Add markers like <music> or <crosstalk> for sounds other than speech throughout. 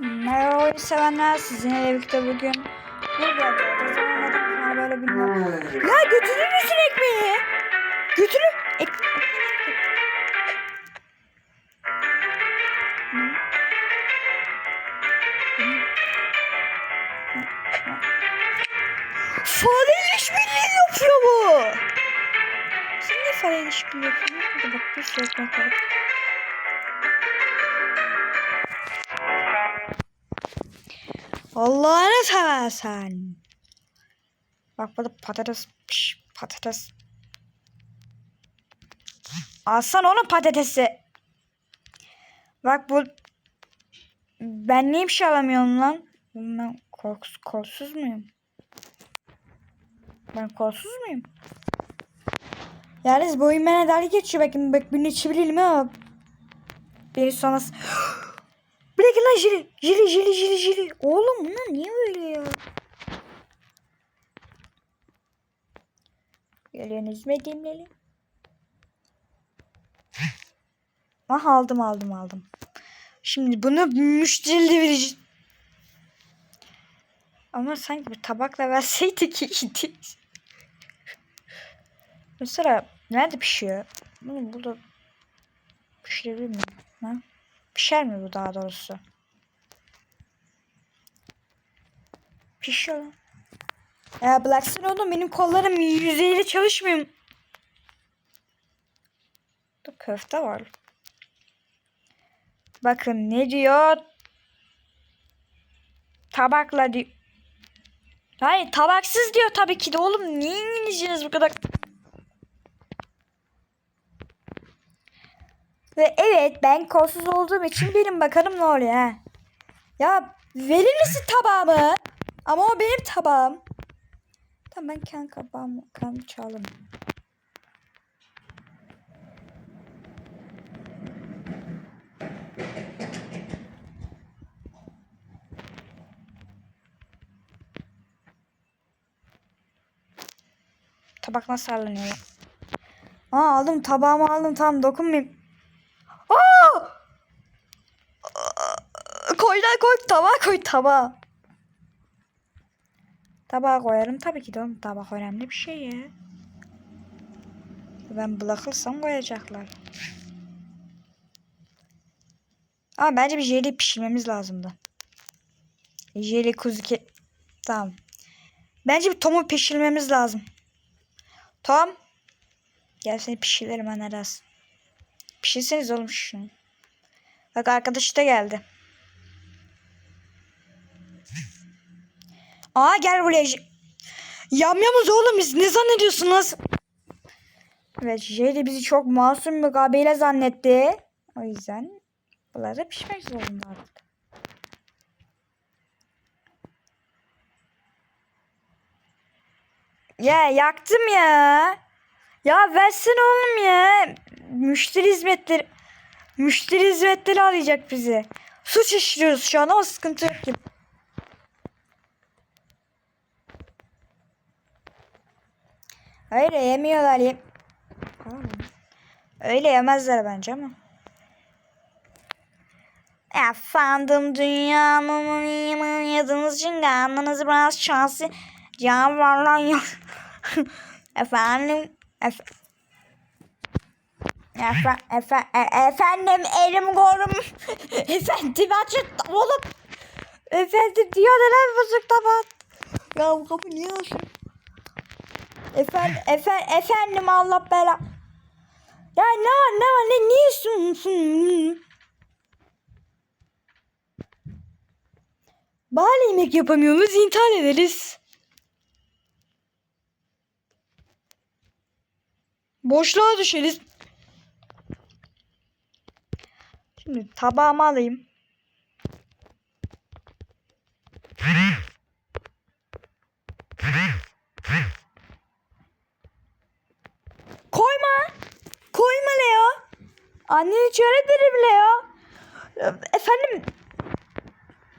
Merhaba oyun sevenler sizinle birlikte bugün zamanladık bana böyle bilmiyorum. Ya götürür müsün ekmeği? Götürür. Ek... Fare işbirliği yapıyor bu. Ne fare işbirliği yapıyorsun? Hadi bak bir sürü ekmek alıp. Allah'ını seversen. Bak burada patates, piş, patates. Alsan onun patatesi. Bak bu. Ben niye bir şey alamıyorum lan? Ben korkusuz, kolsuz muyum? Ben kolsuz muyum? Yalnız bu oyun bana dalga geçiyor. Bakın bak bunu çevirelim ha. Beni sonra... <gasps> Bırakın lan jili. Jili jili jili jili. Oğlum bunlar niye böyle ya? Geliyorsunuz mu dinleyelim? Ah aldım aldım aldım. Şimdi bunu müşteriyle vereceğim. Ama sanki bir tabakla verseydik iyiydi. Mesela nerede pişiyor? Bunu burada pişirebilir miyim? Ha? Pişer mi bu daha doğrusu? Pişiyor. Ya bıraksana oğlum benim kollarım yüzeyle çalışmıyor. Burada köfte var. Bakın ne diyor? Tabakla diyor. Hayır tabaksız diyor tabii ki de oğlum. Niye İngilizceniz bu kadar? Ve evet ben kolsuz olduğum için benim bakalım ne oluyor ha. Ya verir misin tabağımı? Ama o benim tabağım. Tamam ben kendi tabağımı kendi çalayım. Tabak nasıl sallanıyor? Aa aldım tabağımı aldım tamam dokunmayayım. Aa! Koy koy tabağa koy tabağa. Tabağa koyarım tabii ki de oğlum tabak önemli bir şey ya. Ben bırakırsam koyacaklar. Ama bence bir jeli pişirmemiz lazımdı. Jeli kuzu ke... Tamam. Bence bir tomu pişirmemiz lazım. Tom. Gel seni pişirelim ananas. Pişirseniz oğlum şunu. Bak arkadaş da geldi. Aa gel buraya. Yamyamız oğlum biz ne zannediyorsunuz? Evet Jade bizi çok masum bir gabeyle zannetti. O yüzden bunları pişmek zorunda artık. Ya yaktım ya. Ya versene oğlum ya. Müşteri hizmetleri müşteri hizmetleri arayacak bizi. Suç işliyoruz şu an ama sıkıntı yok ki. Hayır yemiyorlar mı? Öyle yemezler bence ama. <laughs> Efendim dünyanın yemin yadınız için karnınızı biraz şanslı canavarlar yok. efendim ef Efe, efe, e- efendim elim kolum. <laughs> efendim açın oğlum. Efendim diyor neler bozuk taban. Ya kapı niye açıyor? Efendim, efendim, efendim Allah bela. Ya ne var ne var ne niye istiyorsun? Bahane yemek yapamıyoruz intihar ederiz. Boşluğa düşeriz. Şimdi tabağımı alayım. Öğretmedi mi Leo? Efendim.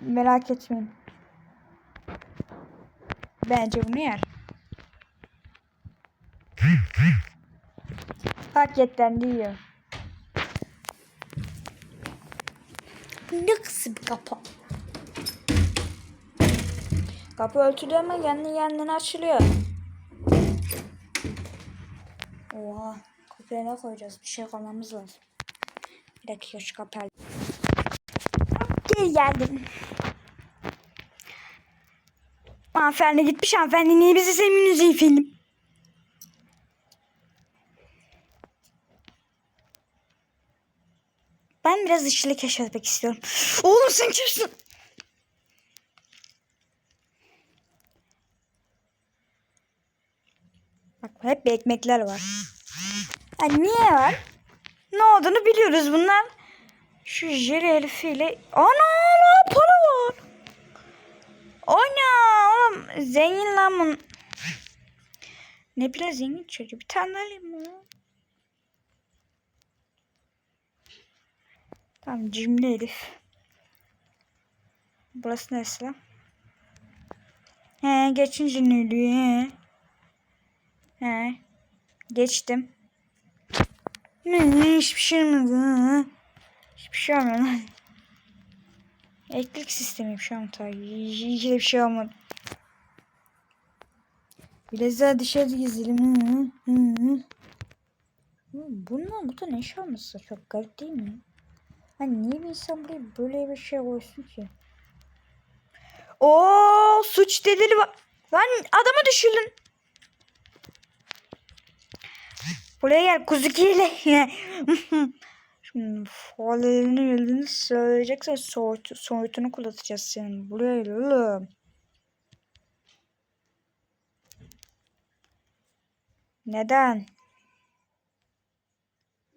Merak etmeyin. Bence bunu yer. Hakikaten diyor. Ne bir kafa. Kapı örtülü ama kendi kendine açılıyor. Oha. Kapıya ne koyacağız? Bir şey koymamız lazım. Bir dakika şu Hop, Geri geldim. Hanımefendi gitmiş hanımefendi niye bizi sevmiyorsunuz iyi film? Ben biraz ışılı keşfetmek istiyorum. Oğlum sen kimsin? Bak hep ekmekler var. Ha, niye var? Ne olduğunu biliyoruz bunlar. Şu jeli herifiyle... Ana lan para var. Ana oğlum zengin lan bunun. Ne biraz zengin çocuğu. Bir tane alayım mı? Tamam cimri herif. Burası neresi lan? He geçince ne he? He. Geçtim. Ne hiçbir şey olmadı ha. Hiçbir şey olmadı. <laughs> Elektrik sistemi bir şey olmadı. Hiç bir şey olmadı. Biraz daha dışarı gezelim. Hı, hı, Bundan bu da ne iş almışsa çok garip değil mi? Hani niye bir insan buraya böyle bir şey koysun ki? Oo suç delili var. Lan adamı düşürdün. Buraya gel kuzukiyle. <laughs> Şimdi faalerini yıldığını söyleyeceksen soğut, soğutunu kullanacağız senin. Buraya gel. Neden?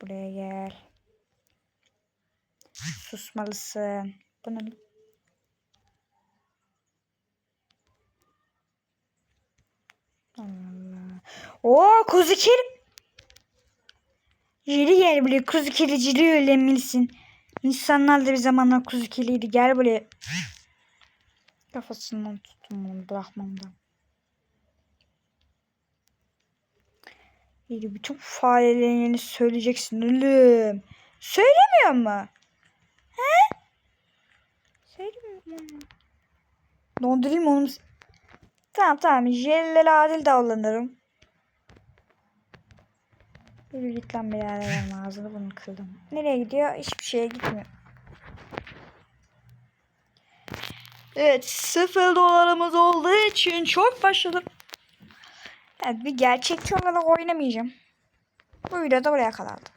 Buraya gel. Susmalısın. Bunu Allah. Oo kuzu Yeri gel buraya kuzu kericiliği öğrenmelisin. İnsanlar da bir zamanlar kuzu keliydi. Gel buraya. Kafasından tuttum bunu bırakmam da. Yeri bütün farelerin yerini söyleyeceksin oğlum. Söylemiyor mu? He? Söylemiyor mu? Dondurayım onu. Tamam tamam. Jelleri adil davranırım. Yürü git lan birader ağzını bunu kırdım. Nereye gidiyor? Hiçbir şeye gitmiyor. Evet sıfır dolarımız olduğu için çok başladım. Evet bir gerçekçi olarak oynamayacağım. Bu videoda buraya kadardı.